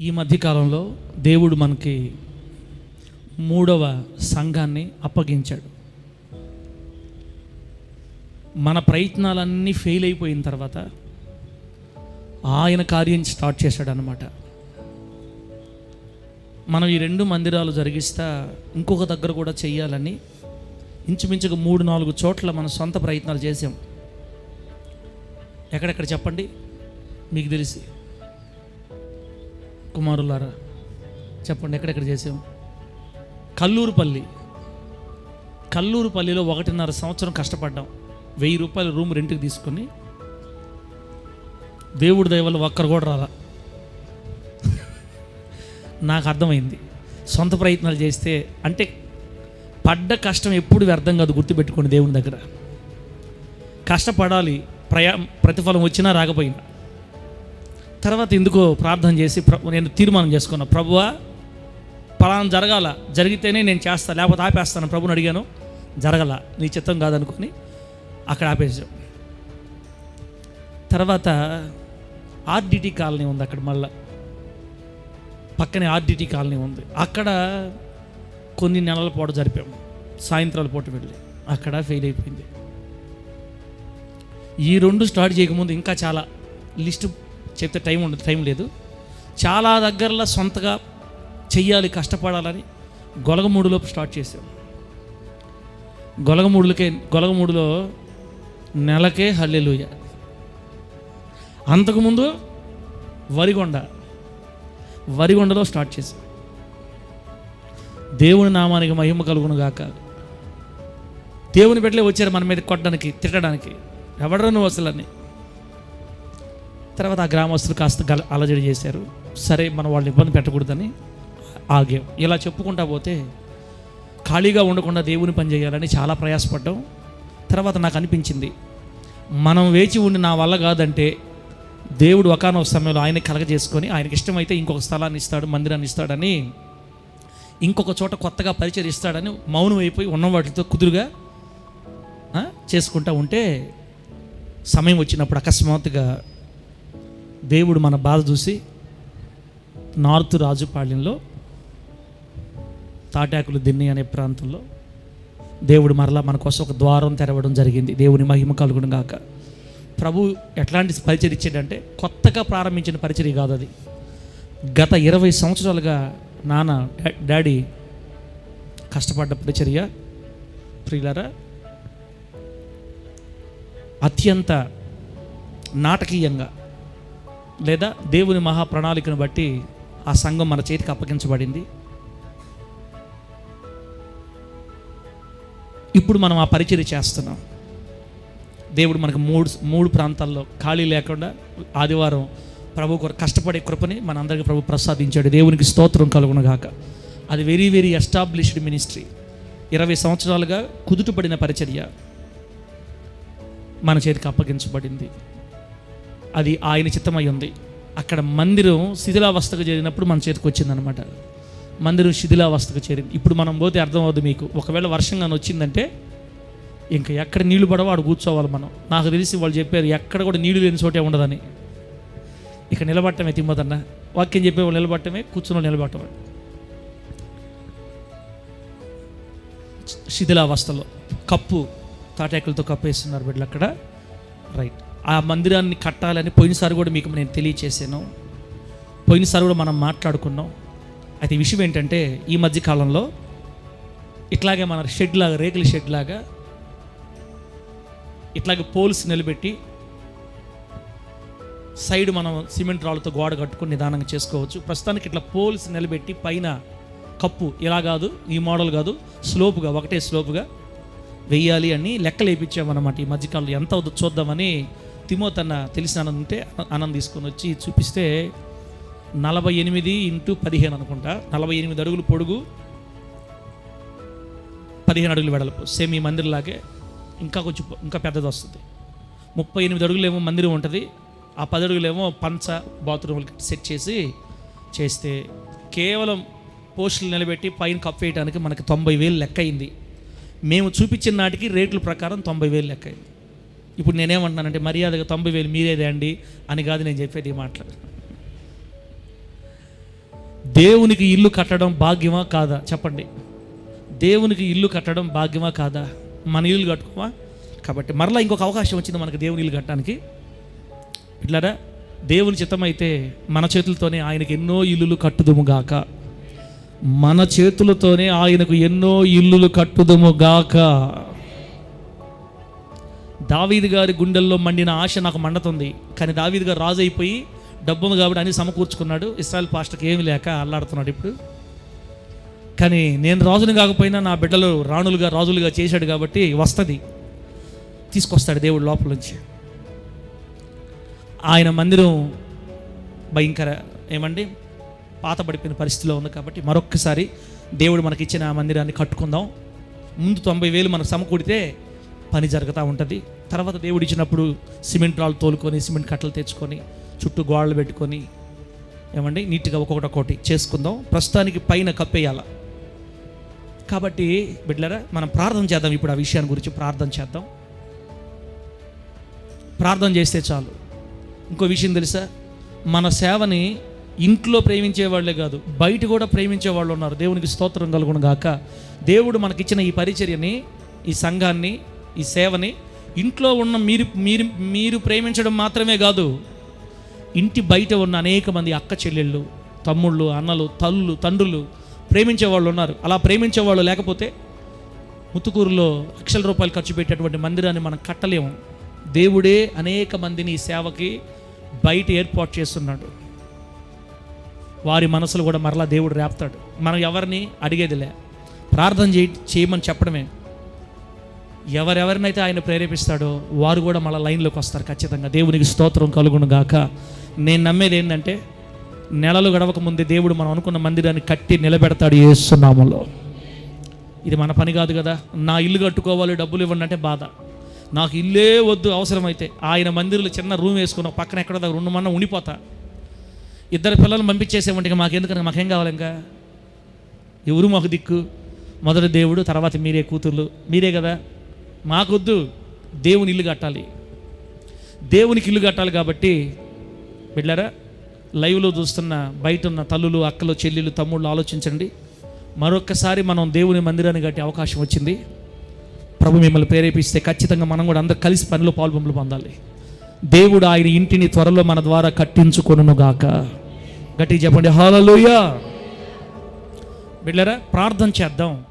ఈ మధ్యకాలంలో దేవుడు మనకి మూడవ సంఘాన్ని అప్పగించాడు. మన ప్రయత్నాలన్నీ ఫెయిల్ అయిపోయిన తర్వాత ఆయన కార్యం స్టార్ట్ చేశాడు అనమాట మనం ఈ రెండు మందిరాలు జరిగిస్తా ఇంకొక దగ్గర కూడా చెయ్యాలని ఇంచుమించుగా మూడు నాలుగు చోట్ల మన సొంత ప్రయత్నాలు చేసాం ఎక్కడెక్కడ చెప్పండి? మీకు తెలిసి. కుమారులారా చెప్పండి ఎక్కడెక్కడ చేసాం కల్లూరుపల్లి. కల్లూరుపల్లిలో ఒకటిన్నర సంవత్సరం కష్టపడ్డాం. వెయ్యి రూపాయల రూమ్ రెంట్కి తీసుకొని. దేవుడి దయవల్ల ఒక్కరు కూడా రాలా. నాకు అర్థమైంది. సొంత ప్రయత్నాలు చేస్తే అంటే పడ్డ కష్టం ఎప్పుడు వ్యర్థం కాదు గుర్తుపెట్టుకోండి దేవుని దగ్గర. కష్టపడాలి ప్రయా ప్రతిఫలం వచ్చినా రాకపోయినా. తర్వాత ఎందుకో ప్రార్థన చేసి నేను తీర్మానం చేసుకున్నా ప్రభువా పలానా జరగాల జరిగితేనే నేను చేస్తా లేకపోతే ఆపేస్తాను. ప్రభుని అడిగాను జరగల నీ చిత్తం కాదనుకుని అక్కడ ఆపేసాం తర్వాత ఆర్డిటి కాలనీ ఉంది అక్కడ మళ్ళా. పక్కనే ఆర్డిటి కాలనీ ఉంది. అక్కడ కొన్ని నెలల పాటు జరిపాము. సాయంత్రాల పూట వెళ్ళి. అక్కడ ఫెయిల్ అయిపోయింది. ఈ రెండు స్టార్ట్ చేయకముందు ఇంకా చాలా లిస్ట్ చెప్తే టైం ఉండదు టైం లేదు. చాలా దగ్గరలో సొంతగా చెయ్యాలి కష్టపడాలని గొలగమూడులో స్టార్ట్ చేశాం. గొలగమూడులకే గొలగమూడులో నెలకే హల్లెలుయ. అంతకుముందు వరిగొండ వరిగొండలో స్టార్ట్ చేశాం. దేవుని నామానికి మహిమ కలుగును గాక. దేవుని బిడ్డలే వచ్చారు మన మీద కొట్టడానికి తిట్టడానికి. ఎవడరా నువ్వు అసలు అని తర్వాత ఆ గ్రామస్తులు కాస్త గల అలజడి చేశారు. సరే మనం వాళ్ళని ఇబ్బంది పెట్టకూడదని ఆగాం. ఇలా చెప్పుకుంటా పోతే ఖాళీగా ఉండకుండా దేవుని పని చేయాలని చాలా ప్రయాసపడ్డాం. తర్వాత నాకు అనిపించింది మనం వేచి ఉండి నా వల్ల కాదంటే దేవుడు ఒకనొక సమయంలో ఆయన కలగజేసుకొని ఆయనకి ఇష్టమైతే ఇంకొక స్థలాన్ని ఇస్తాడు మందిరాన్ని ఇస్తాడని ఇంకొక చోట కొత్తగా పరిచయం ఇస్తాడని మౌనం అయిపోయి ఉన్న వాటితో కుదురుగా చేసుకుంటా ఉంటే సమయం వచ్చినప్పుడు అకస్మాత్తుగా దేవుడు మన బాధ చూసి నార్త్ రాజుపాళ్యంలో తాటాకులు దిన్ని అనే ప్రాంతంలో దేవుడు మరలా మన కోసం ఒక ద్వారం తెరవడం జరిగింది. దేవుని మహిమ కలుగును గాక. ప్రభు ఎట్లాంటి పరిచయం ఇచ్చాడంటే కొత్తగా ప్రారంభించిన పరిచయం కాదు అది. గత ఇరవై సంవత్సరాలుగా నాన్న డా- డాడీ కష్టపడ్డ పరిచర్య ప్రియులరా అత్యంత నాటకీయంగా లేదా దేవుని మహా ప్రణాళికను బట్టి ఆ సంఘం మన చేతికి అప్పగించబడింది. ఇప్పుడు మనం ఆ పరిచర్య చేస్తున్నాం. దేవుడు మనకు మూడు మూడు ప్రాంతాల్లో ఖాళీ లేకుండా ఆదివారం ప్రభు కొరకు కష్టపడే కృపని మనందరికీ ప్రభు ప్రసాదించాడు. దేవునికి స్తోత్రం కలుగునగాక అది వెరీ వెరీ ఎస్టాబ్లిష్డ్ మినిస్ట్రీ ఇరవై సంవత్సరాలుగా కుదుటపడిన పరిచర్య మన చేతికి అప్పగించబడింది. అది ఆయన చిత్తమై ఉంది. అక్కడ మందిరం శిథిలావస్థకు చేరినప్పుడు మన చేతికి వచ్చిందనమాట మందిరం శిథిలావస్థకు చేరింది. ఇప్పుడు మనం పోతే అర్థమవుతుంది మీకు. ఒకవేళ వర్షం కానీ వచ్చిందంటే ఇంకా ఎక్కడ నీళ్ళు పడవో ఆడు కూర్చోవాలి మనం. నాకు తెలిసి వాళ్ళు చెప్పారు ఎక్కడ కూడా నీళ్ళు లేని చోటే ఉండదని. ఇక నిలబట్టమే తిమ్మదన్న. వాక్యం చెప్పే వాళ్ళు నిలబట్టమే కూర్చున్న నిలబట్టమే శిథిలావస్థలో కప్పు తాటాకులతో కప్పేస్తున్నారు బిడ్డలు అక్కడ. రైట్. ఆ మందిరాన్ని కట్టాలని పోయినసారి కూడా మీకు నేను తెలియచేసాను పోయినసారి కూడా మనం మాట్లాడుకున్నాం. అయితే విషయం ఏంటంటే ఈ మధ్య కాలంలో ఇట్లాగే మన షెడ్ లాగా రేకుల షెడ్ లాగా ఇట్లాగే పోల్స్ నిలబెట్టి సైడ్ మనం సిమెంట్ రాళ్ళతో గోడ కట్టుకొని నిదానంగా చేసుకోవచ్చు. ప్రస్తుతానికి ఇట్లా పోల్స్ నిలబెట్టి పైన కప్పు ఇలా కాదు ఈ మోడల్ కాదు స్లోపుగా ఒకటే స్లోపుగా వెయ్యాలి అని లెక్కలు వేయించామన్నమాట ఈ మధ్యకాలంలో ఎంత అవుతుందో చూద్దామని తిమోతన్న తెలిసిన ఆనంద్ ఉంటే అన్నం తీసుకొని వచ్చి చూపిస్తే నలభై ఎనిమిది ఇంటూ పదిహేను అనుకుంటా. నలభై ఎనిమిది అడుగులు పొడుగు పదిహేను అడుగులు వెడల్పు. సేమ్ ఈ మందిర్లాగే ఇంకా కొంచెం ఇంకా పెద్దది వస్తుంది. ముప్పై ఎనిమిది అడుగులేమో మందిరం ఉంటుంది. ఆ పది అడుగులేమో పంచ బాత్రూమ్లకి సెట్ చేసి చేస్తే కేవలం పోస్టులు నిలబెట్టి పైన కప్ వేయడానికి మనకి తొంభై వేలు లెక్క అయింది. మేము చూపించిన నాటికి రేట్ల ప్రకారం తొంభై వేలు లెక్క అయింది. ఇప్పుడు నేనేమంటున్నానంటే మర్యాదగా తొంభై వేలు మీరేదే అండి అని కాదు నేను చెప్పేది ఈ మాటలు. దేవునికి ఇల్లు కట్టడం భాగ్యమా కాదా? చెప్పండి. దేవునికి ఇల్లు కట్టడం భాగ్యమా కాదా? మన ఇల్లు కట్టుకోమా? కాబట్టి మరలా ఇంకొక అవకాశం వచ్చింది మనకు దేవుని ఇల్లు కట్టడానికి. ఇట్లారా దేవుని చిత్తమైతే మన చేతులతోనే ఆయనకి ఎన్నో ఇల్లులు కట్టుదుము గాక. మన చేతులతోనే ఆయనకు ఎన్నో ఇల్లులు కట్టుదుము గాక. దావీదు గారి గుండెల్లో మండిన ఆశ నాకు మండుతుంది. కానీ దావీది గారు రాజు అయిపోయి డబ్బు కాబట్టి అన్ని సమకూర్చుకున్నాడు. ఇస్రాయల్ పాస్టర్కి ఏమి లేక అల్లాడుతున్నాడు ఇప్పుడు. కానీ నేను రాజుని కాకపోయినా నా బిడ్డలు రాణులుగా రాజులుగా చేశాడు కాబట్టి వస్తుంది. తీసుకొస్తాడు దేవుడు లోపల నుంచి. ఆయన మందిరం భయంకర ఏమండి? పాతబడిపోయిన పరిస్థితిలో ఉంది కాబట్టి మరొక్కసారి దేవుడు మనకిచ్చిన ఆ మందిరాన్ని కట్టుకుందాం. ముందు తొంభై వేలు మనకు సమకూడితే పని జరుగుతూ ఉంటుంది. తర్వాత దేవుడు ఇచ్చినప్పుడు సిమెంట్ రాళ్ళు తోలుకొని సిమెంట్ కట్టలు తెచ్చుకొని చుట్టూ గోడలు పెట్టుకొని ఏమండి? నీట్గా ఒక్కొక్కటి ఒకటి చేసుకుందాం. ప్రస్తుతానికి పైన కప్పేయాల. కాబట్టి బిడ్డలరా మనం ప్రార్థన చేద్దాం ఇప్పుడు ఆ విషయాన్ని గురించి ప్రార్థన చేద్దాం. ప్రార్థన చేస్తే చాలు. ఇంకో విషయం తెలుసా? మన సేవని ఇంట్లో ప్రేమించే వాళ్ళే కాదు బయట కూడా ప్రేమించే వాళ్ళు ఉన్నారు. దేవునికి స్తోత్రం కలుగును గాక. దేవుడు మనకిచ్చిన ఈ పరిచర్యని ఈ సంఘాన్ని ఈ సేవని ఇంట్లో ఉన్న మీరు మీరు మీరు ప్రేమించడం మాత్రమే కాదు ఇంటి బయట ఉన్న అనేక మంది అక్క చెల్లెళ్ళు తమ్ముళ్ళు అన్నలు తల్లులు తండ్రులు ప్రేమించే వాళ్ళు ఉన్నారు. అలా ప్రేమించే వాళ్ళు లేకపోతే ముత్తుకూరులో లక్షల రూపాయలు ఖర్చు పెట్టేటువంటి మందిరాన్ని మనం కట్టలేము. దేవుడే అనేక మందిని ఈ సేవకి బయట ఏర్పాటు చేస్తున్నాడు. వారి మనసులు కూడా మరలా దేవుడు రేపుతాడు. మనం ఎవరిని అడిగేదిలే. ప్రార్థన చేయ చేయమని చెప్పడమే. ఎవరెవరినైతే ఆయన ప్రేరేపిస్తాడో వారు కూడా మళ్ళీ లైన్లోకి వస్తారు ఖచ్చితంగా. దేవునికి స్తోత్రం కలుగును గాక. నేను నమ్మేది ఏంటంటే నెలలు గడవక ముందే దేవుడు మనం అనుకున్న మందిరాన్ని కట్టి నిలబెడతాడు ఏసునామంలో ఇది మన పని కాదు కదా. నా ఇల్లు కట్టుకోవాలి డబ్బులు ఇవ్వండి అంటే బాధ. నాకు ఇల్లే వద్దు అవసరమైతే. ఆయన మందిరంలో చిన్న రూమ్ వేసుకున్న పక్కన ఎక్కడో దగ్గర రెండు మన్న ఉండిపోతా. ఇద్దరు పిల్లలు పంపించేసేవంటే ఇక మాకెందుకని మాకేం కావాలి ఇంకా? ఎవరు మాకు దిక్కు? మొదటి దేవుడు తర్వాత మీరే కూతుర్లు. మీరే కదా? మాకొద్దు. దేవుని ఇల్లు కట్టాలి. దేవునికి ఇల్లు కట్టాలి కాబట్టి బిడ్డారా లైవ్లో చూస్తున్న బయట ఉన్న తల్లులు అక్కలు చెల్లెలు తమ్ముళ్ళు ఆలోచించండి. మరొక్కసారి మనం దేవుని మందిరాన్ని కట్టే అవకాశం వచ్చింది. ప్రభు మిమ్మల్ని ప్రేరేపిస్తే ఖచ్చితంగా మనం కూడా అందరు కలిసి పనిలో పాల్పంపులు పొందాలి. దేవుడు ఆయన ఇంటిని త్వరలో మన ద్వారా కట్టించుకొను గాక గట్టి చెప్పండి హాలలోయ బిడ్డరా ప్రార్థన చేద్దాం.